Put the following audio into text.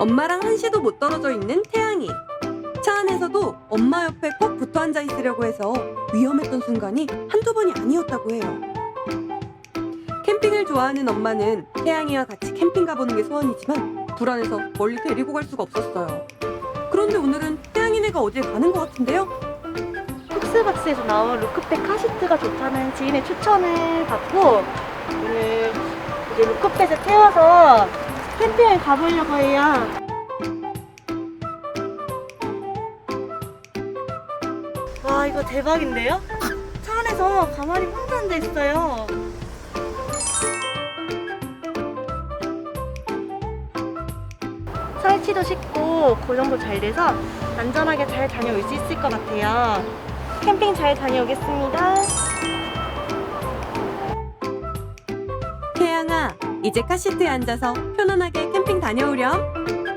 엄마랑 한시도 못 떨어져 있는 태양이. 차 안에서도 엄마 옆에 꼭 붙어 앉아 있으려고 해서 위험했던 순간이 한두 번이 아니었다고 해요. 캠핑을 좋아하는 엄마는 태양이와 같이 캠핑 가보는 게 소원이지만 불안해서 멀리 데리고 갈 수가 없었어요. 그런데 오늘은 태양이네가 어딜 가는 것 같은데요? 톡스박스에서 나온 루크백 카시트가 좋다는 지인의 추천을 받고 오늘 이제 루크백을 태워서 캠핑을 가보려고 해요. 와 이거 대박인데요? 차 안에서 가만히 혼자 있어요. 설치도 쉽고 고정도 잘 돼서 안전하게 잘 다녀올 수 있을 것 같아요. 캠핑 잘 다녀오겠습니다. 태양아, 이제 카시트에 앉아서 편안하게 캠핑 다녀오렴.